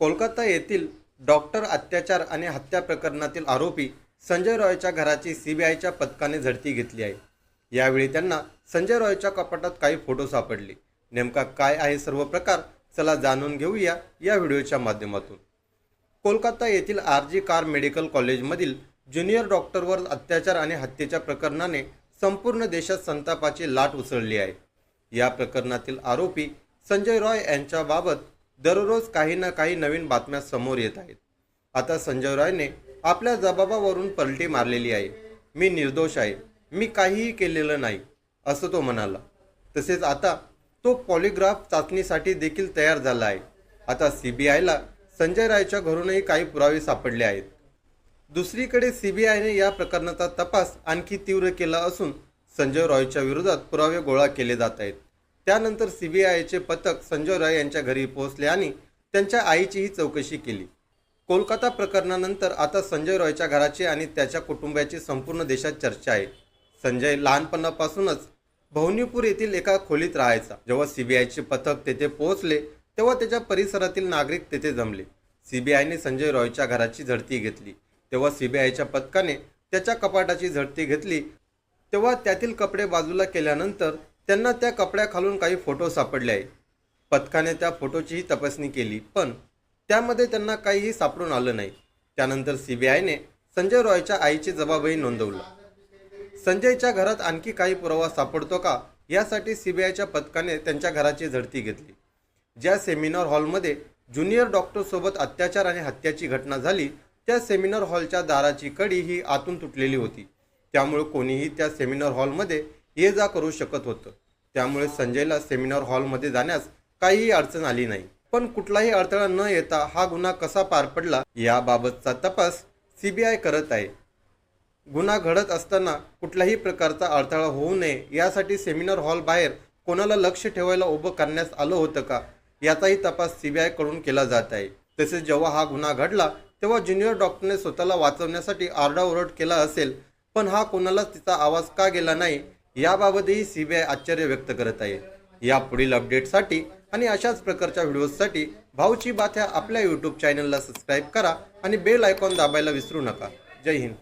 कोलकाता येथील डॉक्टर अत्याचार आणि हत्या प्रकरणातील आरोपी संजय रॉयच्या घराची सीबीआयच्या पथकाने झडती घेतली आहे. यावेळी त्यांना संजय रॉयच्या कपाटात काही फोटो सापडले. नेमका काय आहे सर्व प्रकार चला जाणून घेऊया या व्हिडिओच्या माध्यमातून. कोलकाता येथील आर जी कार मेडिकल कॉलेजमधील ज्युनियर डॉक्टरवर अत्याचार आणि हत्येच्या प्रकरणाने संपूर्ण देशात संतापाची लाट उसळली आहे. या प्रकरणातील आरोपी संजय रॉय यांच्याबाबत दररोज काही ना काही नवीन बातम्या समोर येत आहेत. आता संजय रॉयने आपल्या जबाबावरून पलटी मारलेली आहे. मी निर्दोष आहे. मी काहीही केलेलं नाही असं तो म्हणाला. तसेच आता तो पॉलिग्राफ चाचणीसाठी देखील तयार झाला आहे. आता सी बी आयला संजय रायच्या घरूनही काही पुरावे सापडले आहेत. दुसरीकडे सी बी आयने या प्रकरणाचा तपास आणखी तीव्र केला असून संजय रॉयच्या विरोधात पुरावे गोळा केले जात आहेत. त्यानंतर सीबीआयचे पथक संजय रॉय यांच्या घरी पोहोचले आणि त्यांच्या आईचीही चौकशी केली. कोलकाता प्रकरणानंतर आता संजय रॉयच्या घराची आणि त्याच्या कुटुंबाची संपूर्ण देशात चर्चा आहे. संजय लहानपणापासूनच भवनीपूर येथील एका खोलीत राहायचा. जेव्हा सीबीआयचे पथक तेथे पोहोचले तेव्हा त्याच्या परिसरातील नागरिक तेथे जमले. सीबीआयने संजय रॉयच्या घराची झडती घेतली. तेव्हा सीबीआयच्या पथकाने त्याच्या कपाटाची झडती घेतली. तेव्हा त्यातील कपडे बाजूला केल्यानंतर त्यांना त्या कपड्याखालून काही फोटो सापडले आहे पथकाने त्या फोटोचीही तपासणी केली पण त्यामध्ये त्यांना काहीही सापडून आलं नाही. त्यानंतर सीबीआयने संजय रॉयच्या आईचे जबाबही नोंदवला. संजयच्या घरात आणखी काही पुरावा सापडतो का? यासाठी सीबीआयच्या पथकाने त्यांच्या घराची झडती घेतली. ज्या सेमिनार हॉलमध्ये ज्युनियर डॉक्टरसोबत अत्याचार आणि हत्याची घटना झाली त्या सेमिनार हॉलच्या दाराची कडी ही आतून तुटलेली होती. त्यामुळे कोणीही त्या सेमिनार हॉलमध्ये ये जा करू शकत होतं. त्यामुळे संजयला सेमिनार हॉलमध्ये जाण्यास काहीही अडचण आली नाही. पण कुठलाही अडथळा न येता हा गुन्हा कसा पार पडला याबाबतचा तपास सीबीआय करत आहे. गुन्हा घडत असताना कुठल्याही प्रकारचा अडथळा होऊ नये यासाठी सेमिनार हॉल बाहेर कोणाला लक्ष ठेवायला उभं करण्यास आलं होतं का याचाही तपास सीबीआयकडून केला जात आहे. तसेच जेव्हा हा गुन्हा घडला तेव्हा ज्युनियर डॉक्टरने स्वतःला वाचवण्यासाठी आरडाओरड केला असेल पण हा कोणालाच तिचा आवाज का गेला नाही? याबाबतही सीबीआय आश्चर्य व्यक्त करत आहे. या पुढील अपडेटसाठी आणि अशाच प्रकारच्या व्हिडिओजसाठी भाऊची बात ह्या आपल्या यूट्यूब चॅनलला सबस्क्राईब करा आणि बेल आयकॉन दाबायला विसरू नका. जय हिंद.